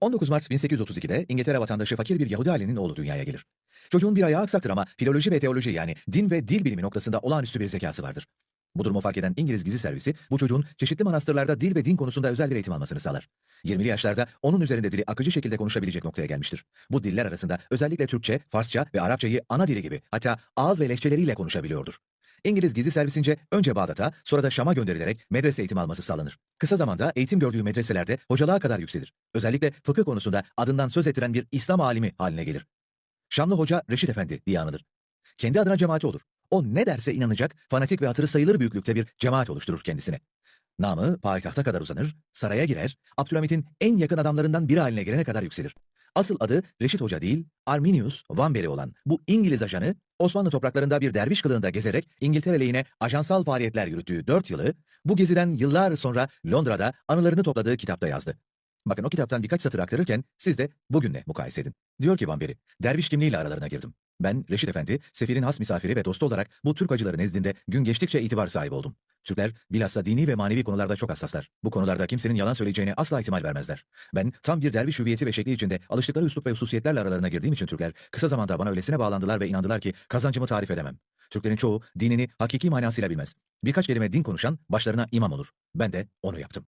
19 Mart 1832'de İngiltere vatandaşı fakir bir Yahudi ailenin oğlu dünyaya gelir. Çocuğun bir ayağı aksaktır ama filoloji ve teoloji yani din ve dil bilimi noktasında olağanüstü bir zekası vardır. Bu durumu fark eden İngiliz gizli servisi bu çocuğun çeşitli manastırlarda dil ve din konusunda özel bir eğitim almasını sağlar. 20'li yaşlarda onun üzerinde dili akıcı şekilde konuşabilecek noktaya gelmiştir. Bu diller arasında özellikle Türkçe, Farsça ve Arapçayı ana dili gibi hatta ağız ve lehçeleriyle konuşabiliyordur. İngiliz gizli servisince önce Bağdat'a sonra da Şam'a gönderilerek medrese eğitimi alması sağlanır. Kısa zamanda eğitim gördüğü medreselerde hocalığa kadar yükselir. Özellikle fıkıh konusunda adından söz ettiren bir İslam alimi haline gelir. Şamlı Hoca Reşit Efendi diye anılır. Kendi adına cemaati olur. O ne derse inanacak, fanatik ve hatırı sayılır büyüklükte bir cemaat oluşturur kendisine. Namı payitahta kadar uzanır, saraya girer, Abdülhamit'in en yakın adamlarından biri haline gelene kadar yükselir. Asıl adı Reşit Hoca değil, Arminius Vanberry olan bu İngiliz ajanı Osmanlı topraklarında bir derviş kılığında gezerek İngiltere lehine ajansal faaliyetler yürüttüğü 4 yılı bu geziden yıllar sonra Londra'da anılarını topladığı kitapta yazdı. Bakın o kitaptan birkaç satır aktarırken siz de bugünle mukayese edin. Diyor ki Vanberry, derviş kimliğiyle aralarına girdim. Ben Reşit Efendi, sefirin has misafiri ve dostu olarak bu Türk acıları nezdinde gün geçtikçe itibar sahibi oldum. Türkler bilhassa dini ve manevi konularda çok hassaslar. Bu konularda kimsenin yalan söyleyeceğine asla ihtimal vermezler. Ben tam bir derviş hüviyeti ve şekli içinde alıştıkları üslup ve hususiyetlerle aralarına girdiğim için Türkler kısa zamanda bana öylesine bağlandılar ve inandılar ki kazancımı tarif edemem. Türklerin çoğu dinini hakiki manasıyla bilmez. Birkaç kelime din konuşan başlarına imam olur. Ben de onu yaptım.